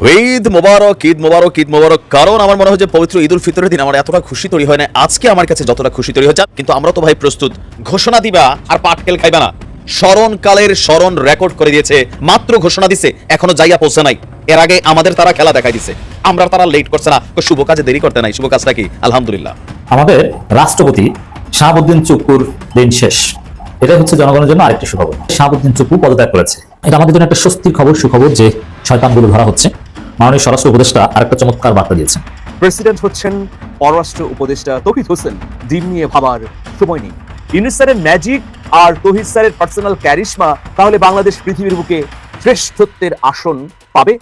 ঈদ মোবারক ঈদ মোবারক ঈদ মোবারক। কারণ আমার মনে হয় যে পবিত্র ঈদ উল ফিতরের দিন আমার এতটা খুশি তৈরি হয় না আজকে আমার কাছে যতটা খুশি তৈরি হচ্ছে, কিন্তু আমরা তো ভাই প্রস্তুত। ঘোষণা দিবা আর পাটকেল খাইবা না। স্মরণকালের স্মরণ রেকর্ড করে দিয়েছে, মাত্র ঘোষণা দিছে, এখনও যাইয়া পৌঁছে নাই। এর আগে আমাদের তারা খেলা দেখাই দিছে। আমরা তারা লেট করছে না। শুভ কাজে দেরি করতে নাই। শুভ কাজটা কি? আলহামদুলিল্লাহ। আমাদের রাষ্ট্রপতি শাহাবুদ্দিন চুপ্পুর দিন শেষ। এটা হচ্ছে জনগণের জন্য আরেকটি সুখবর। শাহাবুদ্দিন চুপ্পু পদত্যাগ করেছে। এটা আমাদের জন্য একটা স্বস্তির খবর, সুখবর যে শয়তানগুলো ধরা হচ্ছে। মাননীয় স্বরাষ্ট্র উপদেষ্টা আরেকটা চমৎকার বার্তা দিয়েছেন। প্রেসিডেন্ট হচ্ছেন পররাষ্ট্র উপদেষ্টা তফিদ হোসেন। দিন নিয়ে ভাবার সময় নেই। ইউনিস স্যারের ম্যাজিক আর তহিদ স্যারের পার্সোনাল ক্যারিশমা তাহলে বাংলাদেশ পৃথিবীর বুকে শ্রেষ্ঠত্বের আসন পাবে?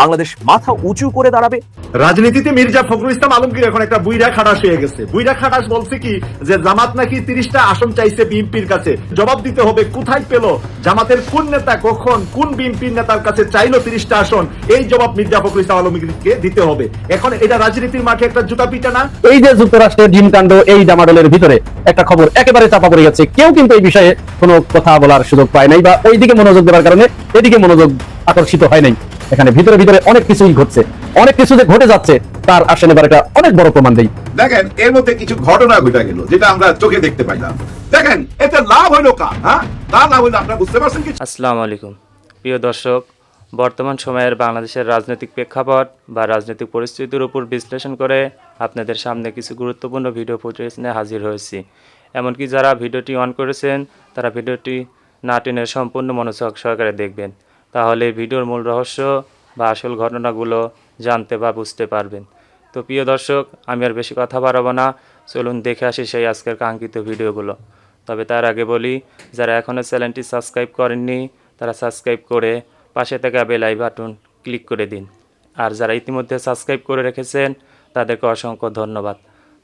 বাংলাদেশ মাথা উঁচু করে দাঁড়াবে। রাজনীতিতে মির্জা ফখরুল ইসলাম আলমগীর এখন একটা বুইরা খাটাস হয়ে গেছে। বুইরা খাটাস বলছে কি যে জামাত নাকি তিরিশটা আসন চাইছে বিএনপির কাছে। জবাব দিতে হবে কোথায় পেল? জামাতের কোন নেতা কখন কোন বিএনপির নেতার কাছে চাইলো তিরিশটা আসন? এই জবাব মির্জা ফখরুল ইসলাম আলমগীরকে দিতে হবে। এখন এটা রাজনীতির মাঠে একটা জুতা পিটা না? এই যে যুক্তরাষ্ট্রের ডিমকাণ্ড এই ডামাডোলের ভিতরে একটা খবর একেবারে চাপা পড়ে গেছে কেউ কিন্তু এই বিষয়ে কোনো কথা বলার সুযোগ পায় নাই বা ওইদিকে মনোযোগ দেওয়ার কারণে এদিকে মনোযোগ আকর্ষিত হয় নাই। এখানে ভিতরে ভিতরে অনেক কিছুই ঘটছে। অনেক কিছু যে ঘটে যাচ্ছে তার আসলে এবার এটা অনেক বড় প্রমাণ দেয় দেখেন এর মধ্যে কিছু ঘটনা ঘটে গেল যেটা আমরা চোখে দেখতে পাইলাম। দেখেন এতে লাভ হইল কার হ্যাঁ? তার লাভ হইল আপনারা বুঝতে পারছেন কি আসসালামু আলাইকুম। প্রিয় দর্শক বর্তমান সময়ের বাংলাদেশের রাজনৈতিক প্রেক্ষাপট বা রাজনৈতিক পরিস্থিতির উপর বিশ্লেষণ করে আপনাদের সামনে কিছু গুরুত্বপূর্ণ ভিডিও ফুটেজ নিয়ে হাজির হয়েছি। এমনকি যারা ভিডিওটি অন করেছেন তারা ভিডিওটি না টেনে সম্পূর্ণ মনোযোগ সহকারে দেখবেন। তাহলে ভিডিওর মূল রহস্য বা আসল ঘটনাগুলো জানতে বা বুঝতে পারবেন। তো প্রিয় দর্শক, আমি আর বেশি কথা বাড়াবো না। চলুন দেখে আসি সেই আজকের কাঙ্ক্ষিত ভিডিওগুলো। তবে তার আগে বলি, যারা এখনও চ্যানেলটি সাবস্ক্রাইব করেননি, তারা সাবস্ক্রাইব করে পাশে থাকা বেল আই বাটন ক্লিক করে দিন। আর যারা ইতিমধ্যে সাবস্ক্রাইব করে রেখেছেন, তাদেরকে অসংখ্য ধন্যবাদ।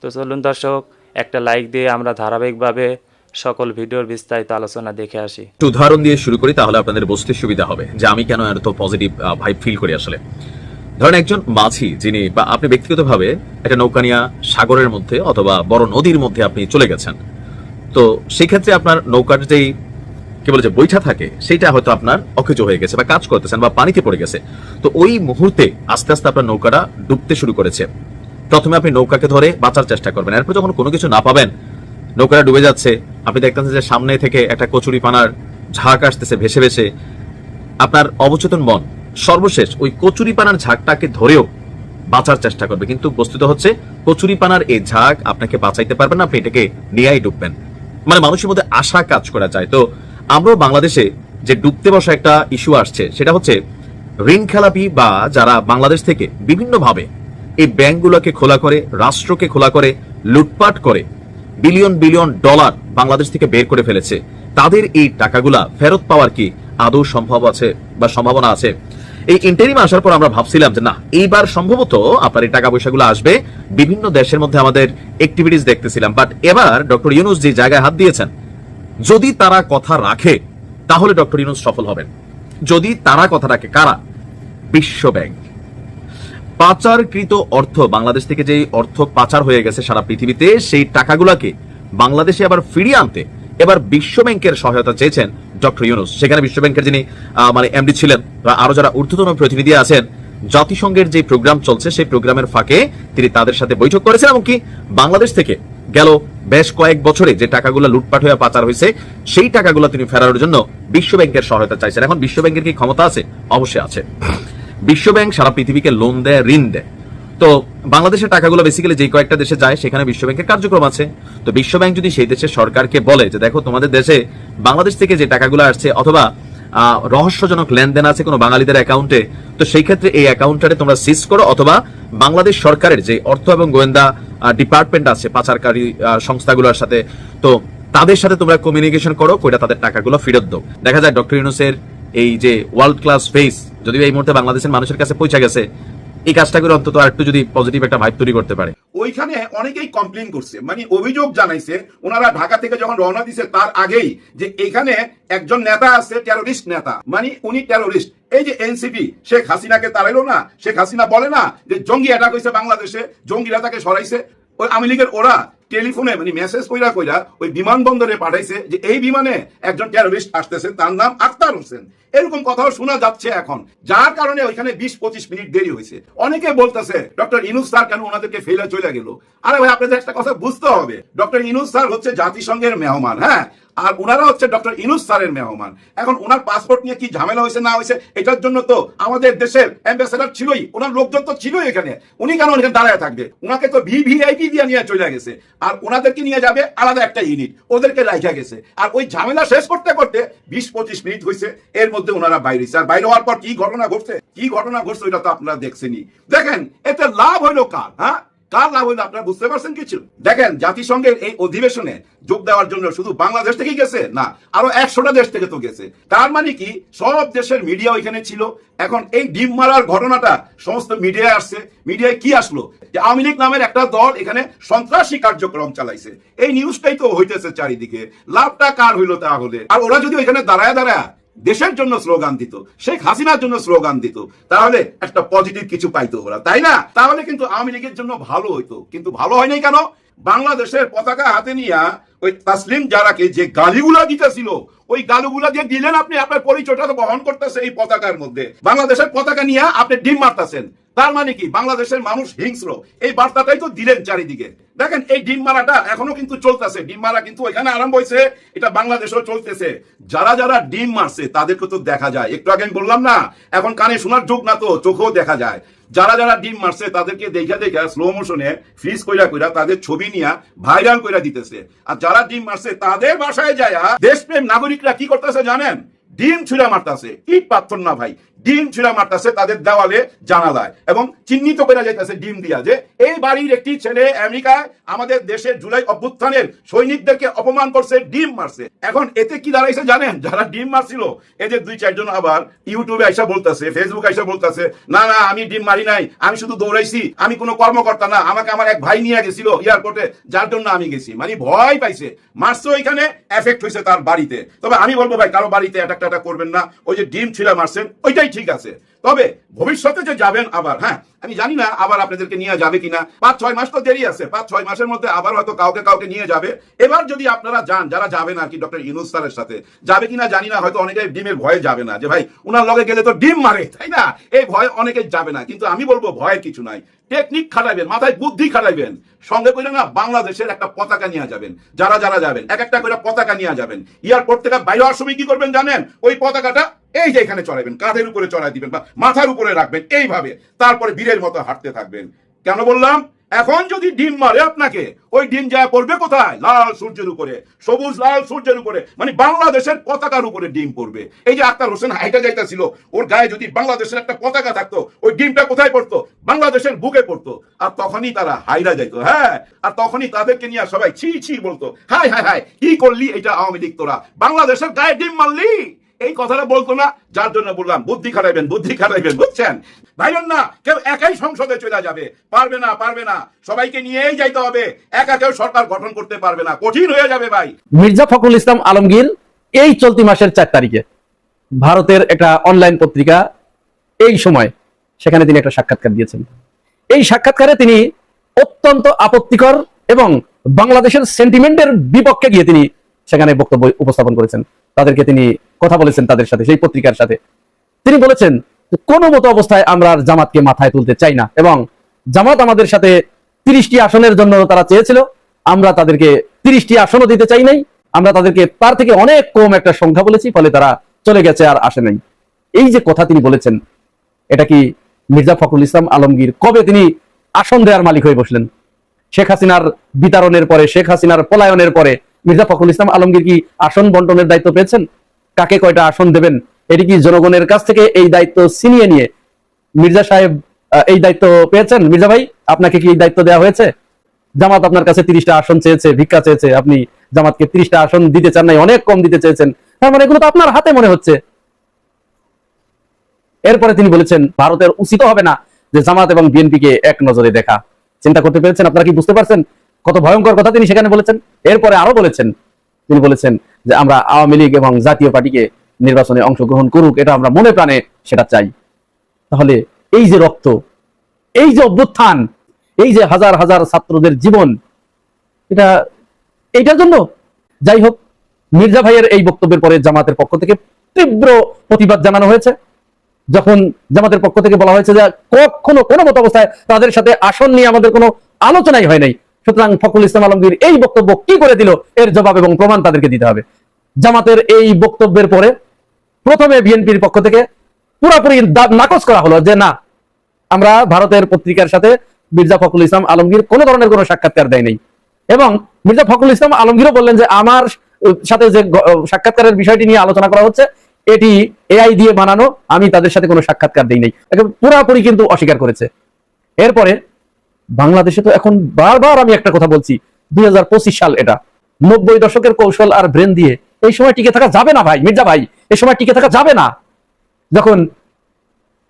তো চলুন দর্শক, একটা লাইক দিয়ে আমরা ধারাবাহিকভাবে সকল ভিডিওর বিস্তারিত আলোচনা দেখে আসি। একটু উদাহরণ দিয়ে শুরু করি, তাহলে আপনাদের বুঝতে সুবিধা হবে যে আমি কেন এত পজিটিভ ভাইব ফিল করি আসলে। ধরেন একজন মাঝি, যিনি বা আপনি ব্যক্তিগতভাবে একটা নৌকা নিয়ে সাগরের মধ্যে অথবা বড় নদীর মধ্যে আপনি চলে গেছেন। তো সেই ক্ষেত্রে আপনার নৌকার যেই, কি বলে যে বৈঠা থাকে সেটা হয়তো আপনার অকেজো হয়ে গেছে বা কাজ করতেছেন বা পানিতে পড়ে গেছে। তো ওই মুহূর্তে আস্তে আস্তে আপনার নৌকাটা ডুবতে শুরু করেছে। প্রথমে আপনি নৌকাকে ধরে বাঁচার চেষ্টা করবেন। এরপর যখন কোনো কিছু না পাবেন নৌকাটা ডুবে যাচ্ছে। আপনি দেখতেছেন যে সামনে থেকে একটা কচুরি পানার ঝাঁক আসতেছে ভেসে ভেসে। আপনার অবচেতন মন সর্বশেষ ওই কচুরি পানার ঝাঁকটাকে ধরেও বাঁচার চেষ্টা করবে। কিন্তু বস্তুত হচ্ছে, কচুরি পানার এই ঝাঁক আপনাকে বাঁচাইতে পারবেন না, আপনি এটাকে নিয়েই ডুববেন। মানে মানুষের মধ্যে আশা কাজ করা যায়। তো আমরাও বাংলাদেশে যে ডুবতে বসা একটা ইস্যু আসছে, সেটা হচ্ছে ঋণ খেলাপি বা যারা বাংলাদেশ থেকে বিভিন্নভাবে এই ব্যাংকগুলোকে খোলা করে, রাষ্ট্রকে খোলা করে, লুটপাট করে বিলিয়ন বিলিয়ন ডলার বাংলাদেশ থেকে বের করে ফেলেছে। তাদের এই টাকাগুলা ফেরত পাওয়ার কি আদৌ সম্ভব আছে বা সম্ভাবনা আছে? এই ইন্টারিম আসার পর আমরা ভাবছিলাম যে না, এইবার সম্ভবত আপনার এই টাকা পয়সাগুলো আসবে। বিভিন্ন দেশের মধ্যে আমাদের অ্যাক্টিভিটিস দেখতেছিলাম। বাট এবার ডক্টর ইউনুস যে জায়গায় হাত দিয়েছেন, যদি তারা কথা রাখে, তাহলে ডক্টর ইউনুস সফল হবেন। যদি তারা কথা রাখে, কারা? বিশ্ব ব্যাংক। পাচারকৃত অর্থ, বাংলাদেশ থেকে যে অর্থ পাচার হয়ে গেছে সারা পৃথিবীতে, সেই টাকাগুলোকে বাংলাদেশে আবার ফিরিয়ে আনতে এবার বিশ্ব ব্যাংকের সহায়তা চেয়েছেন ডক্টর ইউনুস। সেখানে বিশ্ব ব্যাংকের যিনি মানে এমডি ছিলেন, বা আরও যারা ঊর্ধ্বতন প্রতিনিধি আছেন, জাতিসংঘের যে প্রোগ্রাম চলছে, সেই প্রোগ্রামের ফাঁকে তিনি তাদের সাথে বৈঠক করেছেন এবং কি বাংলাদেশ থেকে গেল বেশ কয়েক বছরে যে টাকাগুলো লুটপাট হয়ে পাচার হয়েছে, সেই টাকাগুলো তিনি ফেরানোর জন্য বিশ্ব ব্যাংকের সহায়তা চাইছেন। এখন বিশ্ব ব্যাংকের কি ক্ষমতা আছে? অবশ্যই আছে। বিশ্ব ব্যাংক সারা পৃথিবীকে লোন দেয়, ঋণ দেয়। তো বাংলাদেশের টাকাগুলো বেসিক্যালি যে কয়েকটা দেশে যায়, সেখানে বিশ্ব ব্যাংকের কার্যক্রম আছে। তো বিশ্ব ব্যাংক যদি সেই দেশের সরকারকে বলে যে, দেখো, তোমাদের দেশে বাংলাদেশ থেকে যে টাকাগুলো আসছে, অথবা রহস্যজনক লেনদেন আছে কোনো বাঙালিদের অ্যাকাউন্টে তো সেই ক্ষেত্রে এই অ্যাকাউন্টটারে তোমরা সিজ করো, অথবা বাংলাদেশ সরকারের যে অর্থ এবং গোয়েন্দা ডিপার্টমেন্ট আছে, পাচারকারী সংস্থাগুলোর সাথে, তো তাদের সাথে তোমরা কমিউনিকেশন করো কইটা তাদের টাকাগুলো ফেরত দাও। দেখা যায় ডক্টর ইউনুসের এই যে ওয়ার্ল্ড ক্লাস ফেস যদিও এই মুহূর্তে বাংলাদেশের মানুষের কাছে পৌঁছে গেছে, এই কাজটা করে অন্তত আর একটু যদি পজিটিভ একটা ভাইব তৈরি করতে পারে। ওইখানে অনেকেই কমপ্লেন করছে মানে অভিযোগ জানাইছে, ওনারা ঢাকা থেকে যখন রওনা দিছে তার আগেই যে এখানে একজন নেতা আছে টেরোরিস্ট নেতা। মানে উনি টেরোরিস্ট এই যে এনসিপি শেখ হাসিনাকে তাড়াইলো না, শেখ হাসিনা বলে না যে জঙ্গি অ্যাটাক হয়েছে বাংলাদেশে, জঙ্গিরা তাকে সরাইছে। ওই আওয়ামী লীগের ওরা টেলিফোনে মানে মেসেজ কইরা কইরা ওই বিমানবন্দরে পাঠাইছে যে এই বিমানে একজন টেরোরিস্ট আসতেছে, তার নাম আক্তার হোসেন। এরকম কথাও শোনা যাচ্ছে এখন। যার কারণে ওইখানে বিশ পঁচিশ মিনিট দেরি হয়েছে। অনেকে বলতেছে, ডক্টর ইনুস স্যার কেন ওনাদেরকে ফেলে চলে গেল? আরে ভাই, আপনাদের একটা কথা বুঝতে হবে। ডক্টর ইনুস স্যার হচ্ছে জাতিসংঘের মেহমান হ্যাঁ? আর ওনারা হচ্ছে ডক্টর ইনুস স্যারের মেহমান। এখন ওনার পাসপোর্ট নিয়ে কি ঝামেলা হয়েছে, না হয়েছে, এটার জন্য তো আমাদের দেশের অ্যাম্বাসেডার ছিলই ওনার লোকজন তো ছিলই এখানে। উনি কেন এখানে দাঁড়ায় থাকবে? ওনাকে তো ভিভিআইপি দিয়ে নিয়ে চলে গেছে। আর ওনাদেরকে নিয়ে যাবে আলাদা একটা ইউনিট ওদেরকে রাইখা গেছে। আর ওই ঝামেলা শেষ করতে করতে বিশ পঁচিশ মিনিট হয়েছে এর মধ্যে ওনারা বাইরে। আর বাইরে হওয়ার পর কি ঘটনা ঘটছে? কি ঘটনা ঘটছে ওইটা তো আপনারা দেখছেনি দেখেন, এতে লাভ হইল কার? হ্যাঁ? কার লাভ হইল আপনারা বুঝতে পারছেন কিছু দেখেন, জাতিসংঘের এই অধিবেশনে যোগ দেওয়ার জন্য শুধু বাংলাদেশ থেকেই গেছে? না, আরও একশোটা দেশ থেকে তো গেছে। তার মানে কি? সব দেশের মিডিয়া ওইখানে ছিল। এখন এই ডিম মারার ঘটনাটা সমস্ত মিডিয়ায় আসছে। মিডিয়ায় কি আসলো? যে আওয়ামী লীগ নামের একটা দল এখানে সন্ত্রাসী কার্যক্রম চালাইছে। এই নিউজটাই তো হইতেছে চারিদিকে। লাভটা কার হইল তাহলে? আর ওরা যদি ওইখানে দাঁড়ায় দাঁড়ায় দেশের জন্য স্লোগান দিত, শেখ হাসিনার জন্য স্লোগান দিত, তাহলে একটা পজিটিভ কিছু পাইতো ওরা, তাই না? তাহলে কিন্তু আওয়ামী লীগের জন্য ভালো হইতো, কিন্তু ভালো হয়নি কেন? বাংলাদেশের পতাকা হাতে নিয়ে ওই তাসলিম জারাকে যে গালিগুলা দিতেছিল, ওই গালুগুলা দিয়ে দিলেন আপনি, আপনার পরিচয়টা বহন করতেছে এই পতাকার মধ্যে। বাংলাদেশের পতাকা নিয়ে আপনি ডিম মারতেছেন। তার মানে কি? বাংলাদেশের মানুষ হিংস্র। এই বার্তাটাই তো দিলেন চারিদিকে। দেখেন, এই ডিম মারাটা এখনও কিন্তু চলতেছে। ডিম মারা কিন্তু ওইখানে আরম্ভ হয়েছে, এটা বাংলাদেশেও চলতেছে। যারা যারা ডিম মারছে, তাদেরকে তো দেখা যায়। একটু আগে আমি বললাম না, এখন কানে শোনার যোগ না তো, চোখেও দেখা যায়। যারা যারা ডিম মারছে, তাদেরকে দেখা দেখা স্লো মোশনে ফ্রিজ কইরা কইরা তাদের ছবি নিয়ে ভাইরাল কইরা দিতেছে। আর যারা ডিম মারছে, তাদের বাসায় যায় দেশপ্রেম নাগরিকরা কি করতেছে জানেন? ডিম ছুঁড়া মারতেছে। ইট পাথর না ভাই ডিম ছুঁড়া মারতাছে তাদের দেওয়ালে জানালায় এবং চিহ্নিত করে যাইতেছে ডিম দিয়া যে, এই বাড়ির একটি ছেলে আমেরিকায় আমাদের দেশের জুলাই অভ্যুত্থানের সৈনিকদেরকে অপমান করছে, ডিম মারছে। এখন এতে কি দাঁড়াইছে জানেন? যারা ডিম মারছিল এদের দুই, চারজন আবার ইউটিউবে আইসা বলতেছে ফেসবুক আইসা বলতেছে, না না, আমি ডিম মারি নাই, আমি শুধু দৌড়াইছি, আমি কোনো কর্মকর্তা না, আমাকে আমার এক ভাই নিয়ে গেছিল এয়ারপোর্টে, যার জন্য আমি গেছি। মানে ভয় পাইছে। মারছে ওইখানে, এফেক্ট হয়েছে তার বাড়িতে। তবে আমি বলব ভাই, কারও বাড়িতে অ্যাটাক করবেন না, ওই যে ডিম ছিঁড়া মারছেন, ওইটাই ঠিক আছে। তবে ভবিষ্যতে যে যাবেন আবার হ্যাঁ আমি জানি না আবার আপনাদেরকে নিয়ে যাবে কিনা। পাঁচ, ছয় মাস তো দেরি আছে। পাঁচ, ছয় মাসের মধ্যে আবার হয়তো কাউকে কাউকে নিয়ে যাবে। এবার যদি আপনারা যান, যারা যাবেন আর কি, ডক্টর ইনুস স্যারের সাথে, যাবে কিনা জানি না, হয়তো অনেকে ডিমের ভয়ে যাবে না যে, ভাই, উনার লগে গেলে তো ডিম মারে তাই না? এই ভয় অনেকে যাবে না। কিন্তু আমি বলব ভয়ের কিছু নাই। টেকনিক খাটাইবেন, মাথায় বুদ্ধি খাটাইবেন। সঙ্গে করে না বাংলাদেশের একটা পতাকা নিয়ে যাবেন। যারা যারা যাবেন, এক একটা করে পতাকা নিয়ে যাবেন। এয়ারপোর্ট থেকে বাইরে হওয়ার সময় কি করবেন জানেন? ওই পতাকাটা এই যে এখানে চড়াবেন কাঁধের উপরে চড়াই দিবেন বা মাথার উপরে রাখবেন, এইভাবে তারপরে বীরের মতো হাঁটতে থাকবেন। কেন বললাম? এখন যদি ডিম মারে আপনাকে, ওই ডিম যায় পড়বে কোথায়? লাল সূর্যের উপরে, সবুজ লাল সূর্যের উপরে মানে বাংলাদেশের পতাকার উপরে ডিম পড়বে। এই যে আক্তার হোসেন হাইটা যাইতেছিল ওর গায়ে যদি বাংলাদেশের একটা পতাকা থাকতো, ওই ডিমটা কোথায় পড়তো? বাংলাদেশের বুকে পড়তো। আর তখনই তারা হাইরা যাইতো হ্যাঁ? আর তখনই তাদেরকে নিয়ে সবাই ছি ছি বলতো হাই হাই হাই কি করলি এটা আওয়ামী লীগ তোরা? বাংলাদেশের গায়ে ডিম মারলি? এই কথাটা বলতো না, যার জন্য বললাম, বুদ্ধি খাটাইবেন বুদ্ধি খাটাইবেন, বুঝছেন? ভাইবেন না, কেউ একাই সংসদে চলে যাবে। পারবে না পারবে না। সবাইকে নিয়েই যাইতে হবে। একা কেউ সরকার গঠন করতে পারবে না। কঠিন হয়ে যাবে ভাই। মির্জা ফখরুল ইসলাম আলমগীর, এই চলতি মাসের চার তারিখে ভারতের একটা অনলাইন পত্রিকা এই সময়, সেখানে তিনি একটা সাক্ষাৎকার দিয়েছেন। এই সাক্ষাৎকারে তিনি অত্যন্ত আপত্তিকর এবং বাংলাদেশের সেন্টিমেন্টের বিপক্ষে গিয়ে তিনি সেখানে বক্তব্য উপস্থাপন করেছেন। তাদেরকে তিনি কথা বলেছেন তাদের সাথে, সেই পত্রিকার সাথে। তিনি বলেছেন, কোনো মতো অবস্থায় আমরা জামাতকে মাথায় তুলতে চাই না এবং জামাত আমাদের সাথে তিরিশটি আসনের জন্য তারা চেয়েছিল। আমরা তাদেরকে তিরিশটি আসনও দিতে চাই নাই। আমরা তাদেরকে তার থেকে অনেক কম একটা সংখ্যা বলেছি, ফলে তারা চলে গেছে আর আসে নাই। এই যে কথা তিনি বলেছেন, এটা কি মির্জা ফখরুল ইসলাম আলমগীর কবে তিনি আসন দেওয়ার মালিক হয়ে বসলেন? শেখ হাসিনার বিতরণের পরে, শেখ হাসিনার পলায়নের পরে মির্জা ফখরুল ইসলাম আলমগীর কি আসন বন্টনের দায়িত্ব পেয়েছেন? কাকে কয়টা আসন দেবেন? এটি কি জনগণের কাছ থেকে এই দায়িত্ব ছিনিয়ে নিয়ে মির্জা সাহেব এই দায়িত্ব পেয়েছেন? মির্জা ভাই, আপনাকে কি এই দায়িত্ব দেওয়া হয়েছে? জামাত আপনার কাছে তিরিশটা আসন চেয়েছে, ভিক্ষা চেয়েছে। আপনি জামাতকে তিরিশটা আসন দিতে চান নাই, অনেক কম দিতে চেয়েছেন। তার মানে এগুলো তো আপনার হাতে মনে হচ্ছে। এরপরে তিনি বলেছেন, ভারতের উচিত হবে না যে জামাত এবং বিএনপি কে এক নজরে দেখা। চিন্তা করতে পেরেছেন? আপনারা কি বুঝতে পারছেন? কত ভয়ঙ্কর কথা তিনি সেখানে বলেছেন। এরপরে আরও বলেছেন, তিনি বলেছেন যে আমরা আওয়ামী লীগ এবং জাতীয় পার্টিকে নির্বাচনে অংশগ্রহণ করুক, এটা আমরা মনে প্রাণে সেটা চাই। তাহলে এই যে রক্ত, এই যে অভ্যুত্থান, এই যে হাজার হাজার ছাত্রদের জীবন, এটা, এইটার জন্য? যাই হোক, মির্জা ভাইয়ের এই বক্তব্যের পরে জামাতের পক্ষ থেকে তীব্র প্রতিবাদ জানানো হয়েছে। যখন জামাতের পক্ষ থেকে বলা হয়েছে যে কখনো কোনো মতো অবস্থায় তাদের সাথে আসন নিয়ে আমাদের কোনো আলোচনাই হয় নাই। সুতরাং ফখরুল ইসলাম আলমগীর এই বক্তব্য কি করে দিল? এর জবাব এবং প্রমাণ তাদেরকে দিতে হবে। জামাতের এই বক্তব্যের পরে প্রথমে বিএনপির পক্ষ থেকে পুরোপুরি নাকচ করা হলো যে, না, আমরা ভারতের পত্রিকার সাথে মির্জা ফখরুল ইসলাম আলমগীর কোনো ধরনের কোনো সাক্ষাৎকার দেয় নাই। এবং মির্জা ফখরুল ইসলাম আলমগীরও বললেন যে, আমার সাথে যে সাক্ষাৎকারের বিষয়টি নিয়ে আলোচনা করা হচ্ছে, এটি এআই দিয়ে বানানো, আমি তাদের সাথে কোনো সাক্ষাৎকার দিই নাই। পুরাপুরি কিন্তু অস্বীকার করেছে। এরপরে বাংলাদেশে তো এখন বারবার আমি একটা কথা বলছি, দুই হাজার পঁচিশ সাল এটা। নব্বই দশকের কৌশল আর ব্রেন দিয়ে এই সময় টিকে থাকা যাবে না ভাই, মির্জা ভাই, এই সময় টিকে থাকা যাবে না। যখন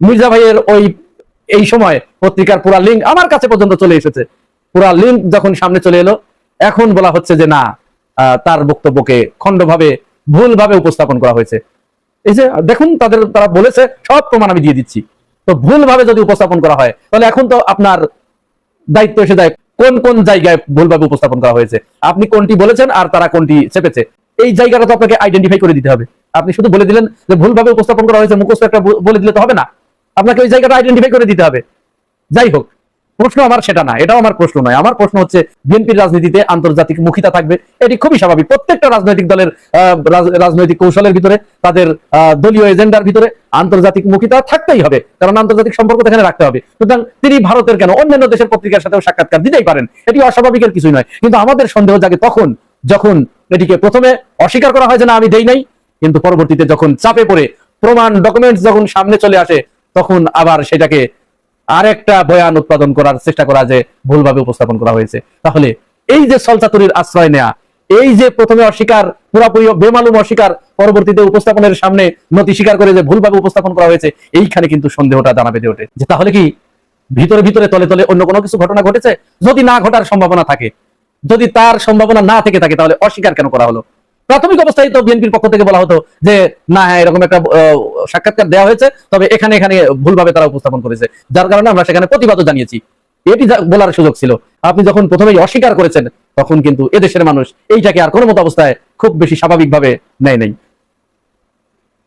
মির্জা ভাইয়ের ওই, এই সময় পত্রিকার পুরা লিঙ্ক আমার কাছে পর্যন্ত চলে এসেছে। পুরা লিঙ্ক যখন সামনে চলে এলো, এখন বলা হচ্ছে যে না তার বক্তব্যকে খণ্ডভাবে, ভুলভাবে উপস্থাপন করা হয়েছে। এই যে দেখুন, তাদের, তারা বলেছে, সব প্রমাণ আমি দিয়ে দিচ্ছি। তো ভুলভাবে যদি উপস্থাপন করা হয়, তাহলে এখন তো আপনার দায়িত্ব এসে যায়, কোন কোন জায়গায় ভুলভাবে উপস্থাপন করা হয়েছে? আপনি কোনটি বলেছেন আর তারা কোনটি চেপেছে? এই জায়গাটা তো আপনাকে আইডেন্টিফাই করে দিতে হবে। আপনি শুধু বলে দিলেন যে ভুলভাবে উপস্থাপন করা হয়েছে, মুখস্থ একটা বলে দিলে তো হবে না। আপনাকে ওই জায়গাটা আইডেন্টিফাই করে দিতে হবে। যাই হোক প্রশ্ন আমার সেটা না, এটাও আমার প্রশ্ন নয়। আমার প্রশ্ন হচ্ছে, বিএনপির রাজনীতিতে আন্তর্জাতিক মুখিতা থাকবে, এটি খুবই স্বাভাবিক। প্রত্যেকটা রাজনৈতিক দলের রাজনৈতিক কৌশলের ভিতরে, তাদের দলীয় এজেন্ডার ভিতরে আন্তর্জাতিক মুখিতা থাকতেই হবে, কারণ আন্তর্জাতিক সম্পর্ক এখানে রাখতে হবে। সুতরাং তিনি ভারতের কেন? অন্যান্য দেশের পত্রিকার সাথেও সাক্ষাৎকার দিতেই পারেন। এটি অস্বাভাবিকের কিছুই নয়। কিন্তু আমাদের সন্দেহ জাগে তখন, যখন এটিকে প্রথমে অস্বীকার করা হয় যে না, আমি দেই নাই, কিন্তু পরবর্তীতে যখন চাপে পড়ে প্রমাণ ডকুমেন্টস যখন সামনে চলে আসে, তখন আবার সেটাকে আরেকটা বয়ান উৎপাদন করার চেষ্টা করা যে ভুলভাবে উপস্থাপন করা হয়েছে। তাহলে এই যে সলচাতুরির আশ্রয় নেয়া, এই যে প্রথমে অস্বীকার, পুরাপুরি বেমালুম অস্বীকার, পরবর্তীতে উপস্থাপনের সামনে নতি স্বীকার করে যে ভুলভাবে উপস্থাপন করা হয়েছে, এইখানে কিন্তু সন্দেহটা দানা বেঁধে ওঠে। যে তাহলে কি ভিতরে ভিতরে তলে তলে অন্য কোনো কিছু ঘটনা ঘটেছে? যদি না ঘটার সম্ভাবনা থাকে, যদি তার সম্ভাবনা না থেকে থাকে, তাহলে অস্বীকার কেন করা হলো? প্রাথমিক অবস্থায় তো বিএনপির পক্ষ থেকে বলা হতো যে, না হ্যাঁ এরকম একটা সাক্ষাৎকার দেওয়া হয়েছে। তবে এখানে এখানে ভুলভাবে তারা উপস্থাপন করেছে। যার কারণে আমরা সেখানে প্রতিবাদও জানিয়েছি। এটি বলার সুযোগ ছিল। আপনি যখন প্রথমেই অস্বীকার করেছেন, তখন কিন্তু এদেশের মানুষ এইটাকে আর কোনো মতো অবস্থায় খুব বেশি স্বাভাবিকভাবে নেয় নাই।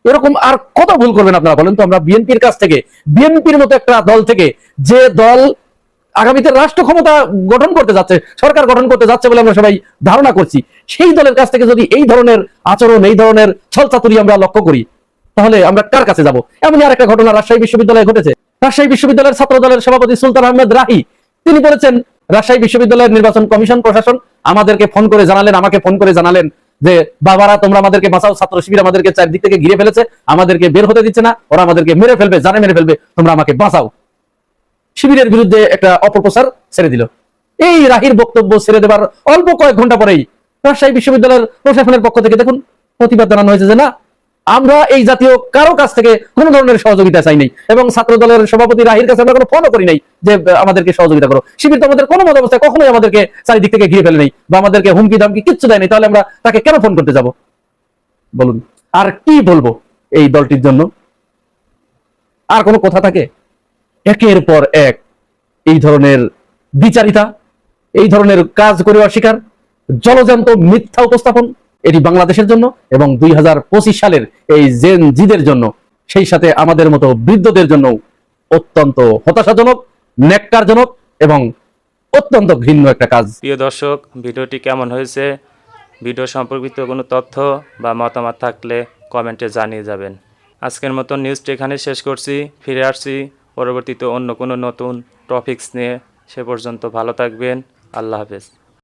এরকম আর কত ভুল করবেন আপনারা বলেন তো? আমরা বিএনপির কাছ থেকে, বিএনপির মতো একটা দল থেকে যে দল আগামীতে রাষ্ট্র ক্ষমতা গঠন করতে যাচ্ছে, সরকার গঠন করতে যাচ্ছে বলে আমরা সবাই ধারণা করছি। সেই দলের কাছ থেকে যদি এই ধরনের আচরণ, এই ধরনের ছলচাতুরি আমরা লক্ষ্য করি, তাহলে আমরা কার কাছে যাব? এমনই আর একটা ঘটনা রাজশাহী বিশ্ববিদ্যালয়ে ঘটেছে। রাজশাহী বিশ্ববিদ্যালয়ের ছাত্র দলের সভাপতি সুলতান আহমেদ রাহি, তিনি বলেছেন, রাজশাহী বিশ্ববিদ্যালয়ের নির্বাচন কমিশন প্রশাসন আমাদেরকে ফোন করে জানালেন, আমাকে ফোন করে জানালেন যে, বাবারা, তোমরা আমাদেরকে বাঁচাও ছাত্র শিবির আমাদেরকে চারদিক থেকে ঘিরে ফেলেছে, আমাদেরকে বের হতে দিচ্ছে না, ওরা আমাদেরকে মেরে ফেলবে, জানে মেরে ফেলবে, তোমরা আমাকে বাঁচাও। শিবিরের বিরুদ্ধে একটা অপপ্রচার ছেড়ে দিল। এই রাহির বক্তব্য ছেড়ে দেবার অল্প কয়েক ঘণ্টা পরেই রাজশাহী বিশ্ববিদ্যালয়ের প্রশাসনের পক্ষ থেকে দেখুন, প্রতিবাদ জানানো হয়েছে যে না, আমরা এই জাতীয় কারও কাছ থেকে কোনো ধরনের সহযোগিতা চাই নাই এবং ছাত্র দলের সভাপতি রাহির কাছে আমরা কোনো ফোনও করি নাই যে আমাদেরকে সহযোগিতা করো। শিবির তো আমাদের কোনো মত অবস্থায় কখনোই আমাদেরকে চারিদিক থেকে ঘিরে ফেলে নেই বা আমাদেরকে হুমকি দামকি কিচ্ছু দেয় নাই। তাহলে আমরা তাকে কেন ফোন করতে যাব? বলুন, আর কি বলব এই দলটির জন্য? আর কোনো কথা থাকে? একের পর এক এই ধরনের বিচারিতা, এই ধরনের কাজ করে অস্বীকার জলজান্ত মিথ্যা উপস্থাপন এটি বাংলাদেশের জন্য এবং দুই হাজার পঁচিশ সালের এই জেন জিদের জন্য, সেই সাথে আমাদের মতো বৃদ্ধদের জন্য অত্যন্ত হতাশাজনক নেকটারজনক এবং অত্যন্ত ঘৃণ্য একটা কাজ। প্রিয় দর্শক, ভিডিওটি কেমন হয়েছে? ভিডিও সম্পর্কিত কোনো তথ্য বা মতামত থাকলে কমেন্টে জানিয়ে যাবেন। আজকের মতো নিউজটি এখানে শেষ করছি, ফিরে আসছি। পরবর্তীতে অন্য কোনো নতুন টপিকস নিয়ে সে পর্যন্ত ভালো থাকবেন। আল্লাহ হাফেজ।